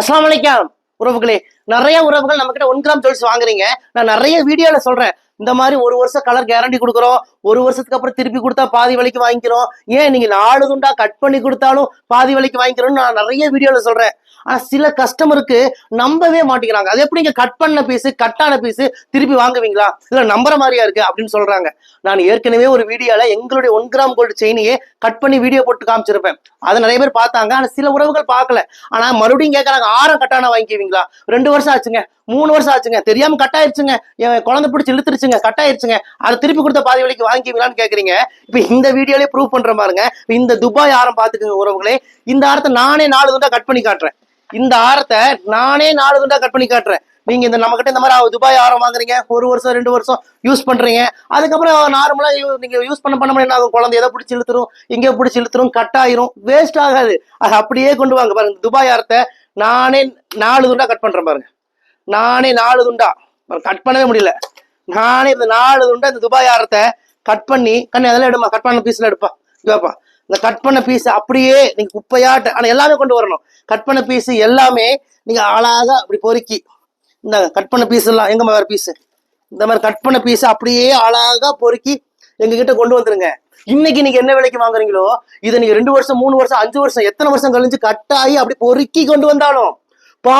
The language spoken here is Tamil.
அஸ்லாம் வலைக்கம் உறவுகளே. நிறைய உறவுகள் நம்ம கிட்ட ஒன் கிராம் ஜுவல்ஸ் வாங்குறீங்க. நான் நிறைய வீடியோல சொல்றேன். இந்த மாதிரி ஒரு வருஷம் கலர் கேரண்டி கொடுக்குறோம். ஒரு வருஷத்துக்கு அப்புறம் திருப்பி கொடுத்தா பாதி விலைக்கு வாங்கிக்கிறோம். ஏன் நீங்க நாலு துண்டா கட் பண்ணி கொடுத்தாலும் பாதி விலைக்கு வாங்கிக்கிறோம்னு நான் நிறைய வீடியோல சொல்றேன். ஆனா சில கஸ்டமருக்கு நம்பவே மாட்டேங்கிறாங்க. அது எப்படி நீங்க கட் பண்ண பீஸ் கட்டான பீஸ் திருப்பி வாங்குவீங்களா? இல்ல நம்புற மாதிரியா இருக்கு அப்படின்னு சொல்றாங்க. நான் ஏற்கனவே ஒரு வீடியோல எங்களுடைய ஒன் கிராம் கோல்டு செயினையே கட் பண்ணி வீடியோ போட்டு காமிச்சிருப்பேன். அதை நிறைய பேர் பார்த்தாங்க. ஆனா சில உறவுகள் பார்க்கல. ஆனா மறுபடியும் கேட்கறாங்க ஆரம் கட்டான வாங்கிக்குவீங்களா? ரெண்டு வருஷம் ஆச்சுங்க. மூணு வருஷம் ஆச்சுங்க. தெரியாம கட் ஆயிருச்சுங்க. என் குழந்தை பிடிச்சி இழுத்துருச்சுங்க. கட் ஆயிருச்சுங்க. அதை திருப்பி கொடுத்த பாதி வழிக்கு வாங்கிக்குவீங்களான்னு கேக்குறீங்க. இப்ப இந்த வீடியோலயே ப்ரூவ் பண்ற பாருங்க இந்த துபாய் ஆரம் பாத்துக்கோங்க உறவுகளே. இந்த ஆரத்தை நானே நாலு தான் கட் பண்ணி காட்டுறேன். இந்த ஆரத்தை நானே நாலு துண்டா கட் பண்ணி காட்டுறேன். நீங்க இந்த நம்ம கிட்ட இந்த மாதிரி துபாய் ஆரம் வாங்குறீங்க ஒரு வருஷம் ரெண்டு வருஷம் யூஸ் பண்றீங்க. அதுக்கப்புறம் நார்மலா நீங்க யூஸ் பண்ண பண்ண என்ன ஆகும்? குழந்தை எதை பிடிச்சி இழுத்துரும்? இங்கே பிடிச்சி இழுத்துரும் கட் ஆயிரும். வேஸ்ட் ஆகாது. அது அப்படியே கொண்டு வாங்க பாருங்க. துபாய் ஆரத்தை நானே நாலு துண்டா கட் பண்றேன் பாருங்க. நானே நாலு துண்டா. கட் பண்ணவே முடியல. நானே இந்த நாலு துண்டா இந்த துபாய் ஆரத்தை கட் பண்ணி கண்ணு அதெல்லாம் எடுமா? கட் பண்ண பீஸ்ல எடுப்பா. கேப்பா இந்த கட் பண்ண பீஸ் அப்படியே நீங்க குப்பையாட்ட ஆனா எல்லாமே கொண்டு வரணும். கட் பண்ண பீஸ் எல்லாமே நீங்க அழகா அப்படி பொறுக்கி. இந்த கட் பண்ண பீஸ் எல்லாம் எங்க வேற பீஸ் இந்த மாதிரி கட் பண்ண பீஸ் அப்படியே அழகா பொறுக்கி எங்க கிட்ட கொண்டு வந்துருங்க. இன்னைக்கு நீங்க என்ன விலைக்கு வாங்குறீங்களோ இதை நீங்க ரெண்டு வருஷம் மூணு வருஷம் அஞ்சு வருஷம் எத்தனை வருஷம் கழிஞ்சு கட்டாயி அப்படி பொறுக்கி கொண்டு வந்தாலும் பா